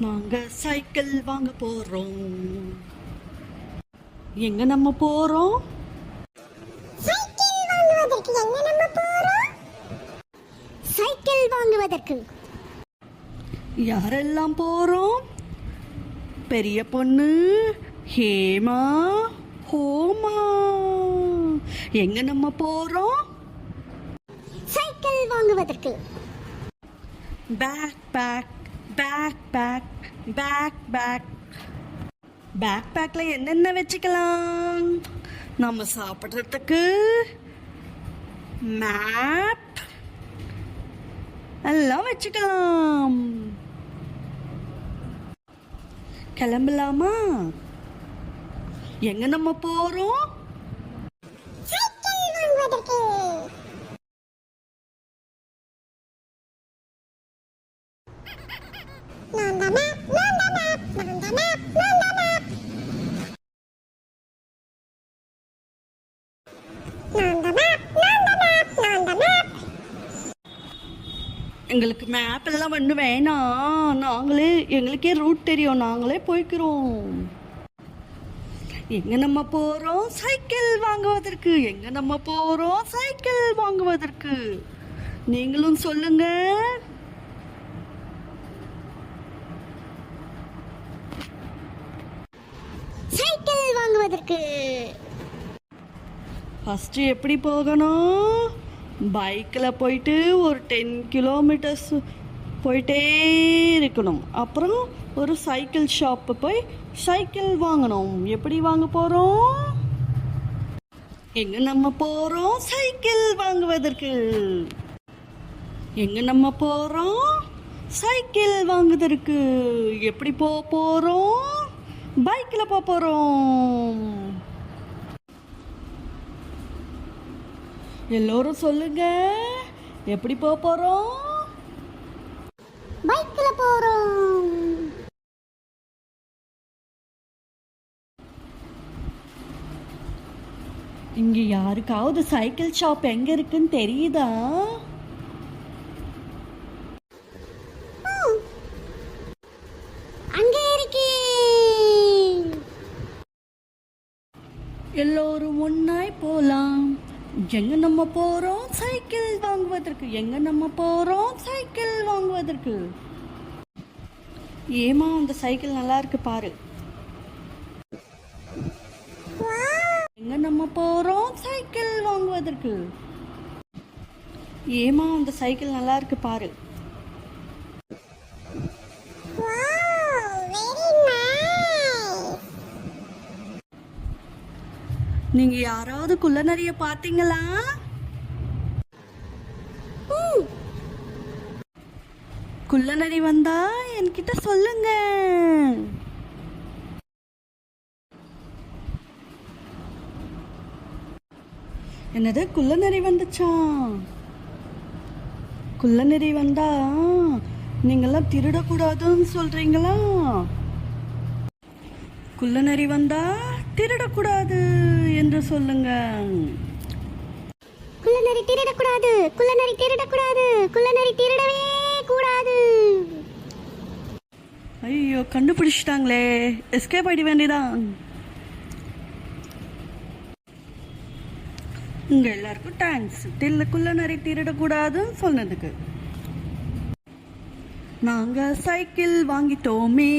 நாங்க சைக்கிள் வாங்க போறோம். எங்க நம்ம போறோம்? சைக்கிள் வாங்குவதற்கு யாரெல்லாம் போறோம்? பெரிய பொண்ணு ஹேமா ஹோமா. எங்க நம்ம போறோம்? சைக்கிள் வாங்குவதற்கு. Bag bag bag bag bag bag bag பேக்கில் என்னென்ன வச்சுக்கலாம்? நம்ம சாப்பிட்றதுக்கு மேப் எல்லாம் வச்சுக்கலாம். கிளம்பலாமா? எங்க நம்ம போறோம்? எங்களுக்கு மேப் எல்லாம் ஒன்று வேணாம் நாங்களே எங்களுக்கே ரூட் தெரியும். நாங்களே போய்க்கிறோம். எங்க நம்ம போறோம்? சைக்கிள் வாங்குவதற்கு. எங்க நம்ம போறோம்? சைக்கிள் வாங்குவதற்கு. நீங்களும் சொல்லுங்க. சைக்கிள் வாங்குவதற்கு. ஃபர்ஸ்ட் எப்படி போகணும்? பைக்கில் போயிட்டு ஒரு டென் கிலோமீட்டர்ஸ் போயிட்டே இருக்கணும். அப்புறம் ஒரு சைக்கிள் ஷாப்பு போய் சைக்கிள் வாங்கணும். எப்படி வாங்க போகிறோம் எங்க நம்ம போகிறோம் சைக்கிள் வாங்குவதற்கு. எங்க நம்ம போகிறோம் சைக்கிள் வாங்குவதற்கு. எப்படி போக போகிறோம் பைக்கில் போக போகிறோம் எல்லோரும் சொல்லுங்க. எப்படி போக போறோம்? பைக்ல போறோம். இங்க யாருக்காவது சைக்கிள் ஷாப் எங்க இருக்குன்னு தெரியுதா? அங்க இருக்கே. எல்லோரும் ஒன்னாய் போலாம். எங்க நம்ம போறோம் சைக்கிள் வாங்குவதற்கு? எங்க நம்ம போறோம் சைக்கிள் வாங்குவதற்கு? ஏமா அந்த சைக்கிள் நல்லா இருக்கு பாரு. எங்க நம்ம போறோம் சைக்கிள் வாங்குவதற்கு? ஏமா அந்த சைக்கிள் நல்லா இருக்கு பாரு. நீங்க யாராவது குள்ளநரிய பாத்தீங்களா குள்ளநரி வந்தா என்கிட்ட சொல்லுங்க. என்னது குள்ளநரி வந்துச்சா? குள்ளநரி வந்தா நீங்கெல்லாம் திருடக்கூடாதுன்னு சொல்றீங்களா? குள்ளநரி வந்தா திருடக்கூடாது என்று சொல்லுங்க. குள்ளநரி திருடக்கூடாது குள்ளநரி திருடக்கூடாது குள்ளநரி திருடவே கூடாது. ஐயோ கண்டுபிடிச்சிட்டாங்களே. எஸ்கேப் ஆயிட வேண்டியதான் உங்க எல்லாருக்கும் தேங்க்ஸ் தில்லுக்குள்ள நிறைய திருடக்கூடாதுன்னு சொன்னதுக்கு. நாங்க சைக்கிள் வாங்கிட்டோமே.